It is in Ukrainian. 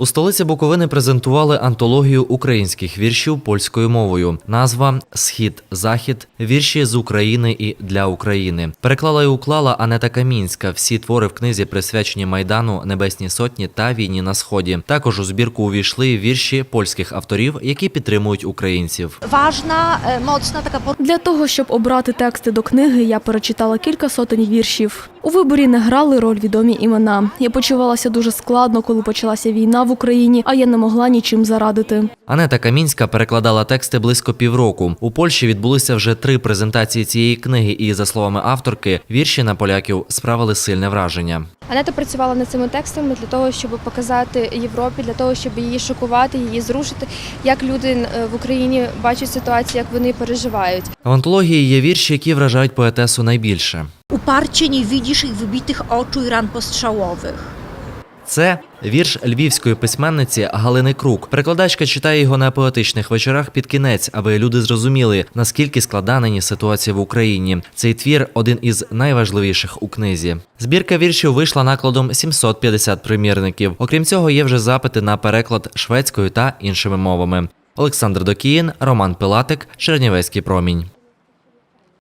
У столиці Буковини презентували антологію українських віршів польською мовою. Назва Схід Захід вірші з України і для України. Переклала і уклала Анета Камінська. Всі твори в книзі присвячені майдану, Небесній Сотні та війні на сході. Також у збірку увійшли вірші польських авторів, які підтримують українців. ważna, e, mocna, taka Для того, щоб обрати тексти до книги, я перечитала кілька сотень віршів. У виборі не грали роль відомі імена. Я почувалася дуже складно, коли почалася війна в Україні, а я не могла нічим зарадити. Анета Камінська перекладала тексти близько півроку. У Польщі відбулися вже три презентації цієї книги, і за словами авторки, вірші на поляків справили сильне враження. Анета працювала над цими текстами для того, щоб показати Європі, для того, щоб її шокувати, її зрушити, як люди е, в Україні бачать ситуацію, як вони переживають. В антології є вірші, які вражають поетесу найбільше. uparcie nie widzisz ich wybitych oczu i ran postrzałowych. Це вірш львівської письменниці Галини Крук. Перекладачка читає його на поетичних вечорах під кінець, аби люди зрозуміли, наскільки складна нині ситуація в Україні. Цей твір один із найважливіших у книзі. Збірка віршів вийшла накладом 750 примірників. Окрім цього, є вже запити на переклад шведською та іншими мовами. Олександр Докіїн, Роман Пилатик, Чернівецький промінь.